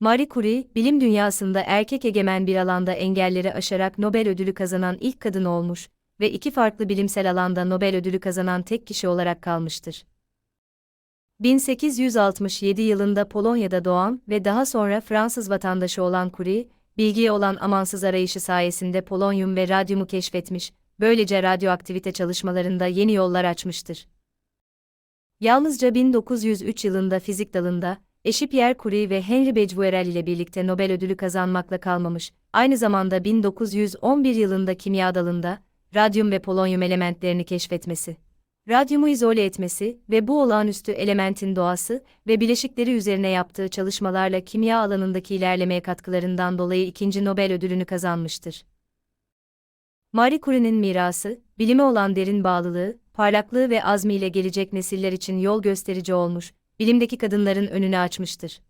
Marie Curie, bilim dünyasında erkek egemen bir alanda engelleri aşarak Nobel ödülü kazanan ilk kadın olmuş ve iki farklı bilimsel alanda Nobel ödülü kazanan tek kişi olarak kalmıştır. 1867 yılında Polonya'da doğan ve daha sonra Fransız vatandaşı olan Curie, bilgiye olan amansız arayışı sayesinde polonyum ve radyumu keşfetmiş, böylece radyoaktivite çalışmalarında yeni yollar açmıştır. Yalnızca 1903 yılında fizik dalında, eşi Pierre Curie ve Henry Becquerel ile birlikte Nobel ödülü kazanmakla kalmamış, aynı zamanda 1911 yılında kimya dalında, radyum ve polonyum elementlerini keşfetmesi, radyumu izole etmesi ve bu olağanüstü elementin doğası ve bileşikleri üzerine yaptığı çalışmalarla kimya alanındaki ilerlemeye katkılarından dolayı ikinci Nobel ödülünü kazanmıştır. Marie Curie'nin mirası, bilime olan derin bağlılığı, parlaklığı ve azmiyle gelecek nesiller için yol gösterici olmuş, bilimdeki kadınların önünü açmıştır.